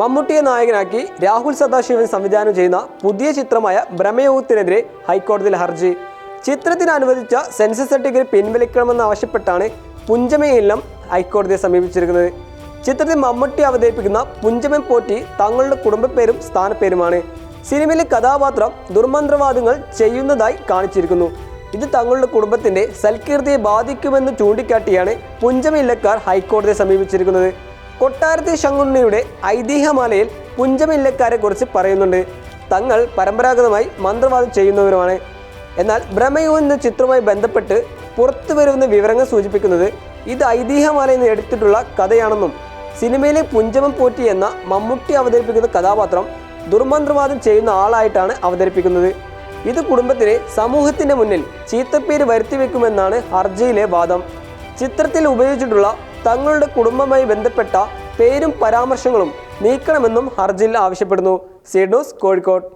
മമ്മൂട്ടിയെ നായകനാക്കി രാഹുൽ സദാശിവൻ സംവിധാനം ചെയ്യുന്ന പുതിയ ചിത്രമായ ഭ്രമയോഗത്തിനെതിരെ ഹൈക്കോടതിയിൽ ഹർജി. ചിത്രത്തിന് അനുവദിച്ച സെൻസസ് സർട്ടിഫിക്കറ്റ് പിൻവലിക്കണമെന്നാവശ്യപ്പെട്ടാണ് ആവശ്യപ്പെട്ടാണ് ഇല്ലം ഹൈക്കോടതിയെ സമീപിച്ചിരിക്കുന്നത്. ചിത്രത്തിൽ മമ്മൂട്ടി അവതരിപ്പിക്കുന്ന പുഞ്ചമൻ പോറ്റി തങ്ങളുടെ കുടുംബപ്പേരും സ്ഥാനപ്പേരുമാണ്. സിനിമയിലെ കഥാപാത്രം ദുർമന്ത്രവാദങ്ങൾ ചെയ്യുന്നതായി കാണിച്ചിരിക്കുന്നു. ഇത് തങ്ങളുടെ കുടുംബത്തിന്റെ സൽകീർത്തിയെ ബാധിക്കുമെന്ന് ചൂണ്ടിക്കാട്ടിയാണ് പുഞ്ചമില്ലക്കാർ ഹൈക്കോടതിയെ സമീപിച്ചിരിക്കുന്നത്. കൊട്ടാരത്തി ശങ്കുണ്ണിയുടെ ഐതിഹ്യമാലയിൽ പുഞ്ചമില്ലക്കാരെ കുറിച്ച് പറയുന്നുണ്ട്. തങ്ങൾ പരമ്പരാഗതമായി മന്ത്രവാദം ചെയ്യുന്നവരുമാണ്. എന്നാൽ ഭ്രമയു എന്ന ചിത്രവുമായി ബന്ധപ്പെട്ട് പുറത്തു വരുന്ന വിവരങ്ങൾ സൂചിപ്പിക്കുന്നത് ഇത് ഐതിഹ്യമാലയിൽ നിന്ന് എടുത്തിട്ടുള്ള കഥയാണെന്നും സിനിമയിലെ പുഞ്ചമം പോറ്റി എന്ന മമ്മൂട്ടി അവതരിപ്പിക്കുന്ന കഥാപാത്രം ദുർമന്ത്രവാദം ചെയ്യുന്ന ആളായിട്ടാണ് അവതരിപ്പിക്കുന്നത്. ഇത് കുടുംബത്തിന് സമൂഹത്തിന്റെ മുന്നിൽ ചീത്തപ്പേര് വരുത്തിവെക്കുമെന്നാണ് ഹർജിയിലെ വാദം. ചിത്രത്തിൽ ഉപയോഗിച്ചിട്ടുള്ള തങ്ങളുടെ കുടുംബമായി ബന്ധപ്പെട്ട പേരും പരാമർശങ്ങളും നീക്കണമെന്നും ഹർജിയിൽ ആവശ്യപ്പെടുന്നു. Seed news Kozhikode.